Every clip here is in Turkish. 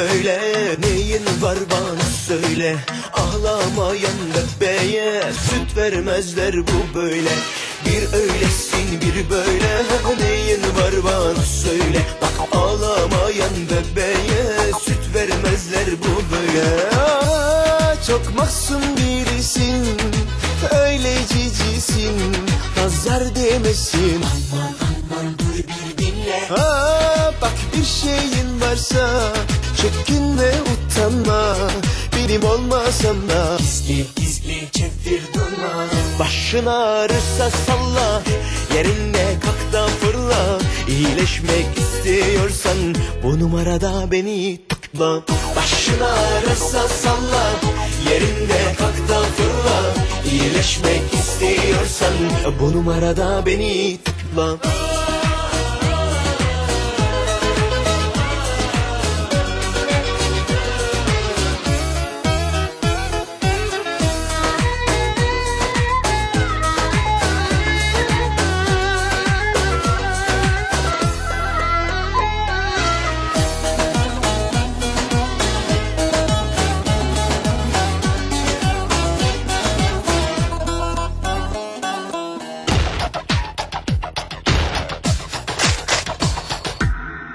Böyle Neyin var bana söyle. Ağlamayan bebeğe Süt vermezler bu böyle. Bir öylesin bir böyle. Neyin var bana söyle. Bak ağlamayan bebeğe Süt vermezler bu böyle. Aa, Çok mahzun birisin Öyle cicisin. Nazar demesin Aman aman dur bir dinle. Aa, bak bir şeyin varsa çekinme utanma. Benim olmasam da Gizli gizli çevir durma. Başın ağrırsa salla Yerinde kalk da fırla. İyileşmek istiyorsan Bu numarada beni tıkla. Başın ağrırsa salla Yerinde kalk da fırla. İyileşmek istiyorsan Bu numarada beni tıkla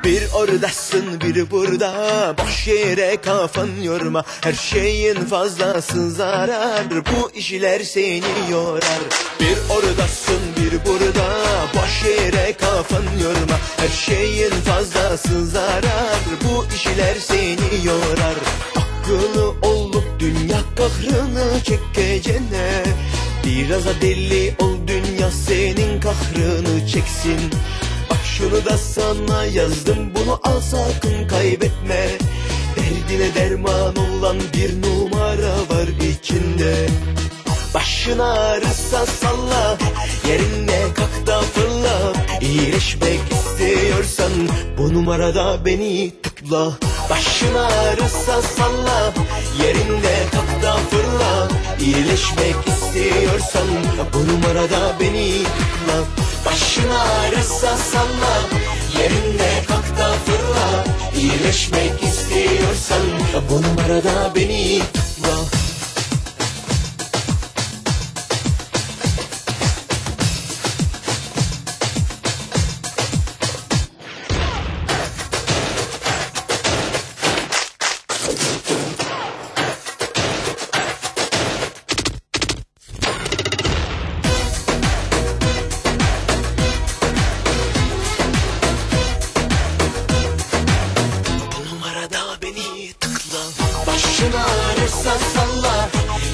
Bir oradasın bir burada. Boş yere kafan yorma. Her şeyin fazlası zarar. Bu işler seni yorar. Bir oradasın bir burada. Boş yere kafan yorma. Her şeyin fazlası zarar. Bu işler seni yorar. Aklını olup dünya kahrını çekeceğine Biraz da deli ol dünya senin kahrını çeksin şunu da sana yazdım bunu al sakın kaybetme. Derdine derman olan bir numara var içinde. Başın ağrısa salla Yerinde kalk da fırla. İyileşmek istiyorsan Bu numarada beni tıkla. Başın ağrısa salla Yerinde kalk da fırla. İyileşmek istiyorsan Bu numarada beni Başın ağrısa salla Yerinde kalk da fırla. İyileşmek istiyorsan Bu numarada beni ağrırsa salla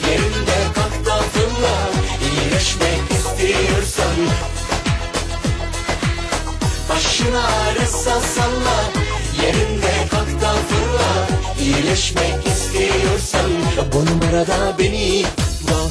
Yerinde kalk da fırla İyileşmek istiyorsan. Başın ağrırsa salla Yerinde kalk da fırla İyileşmek istiyorsan. Bu numarada beni tıkla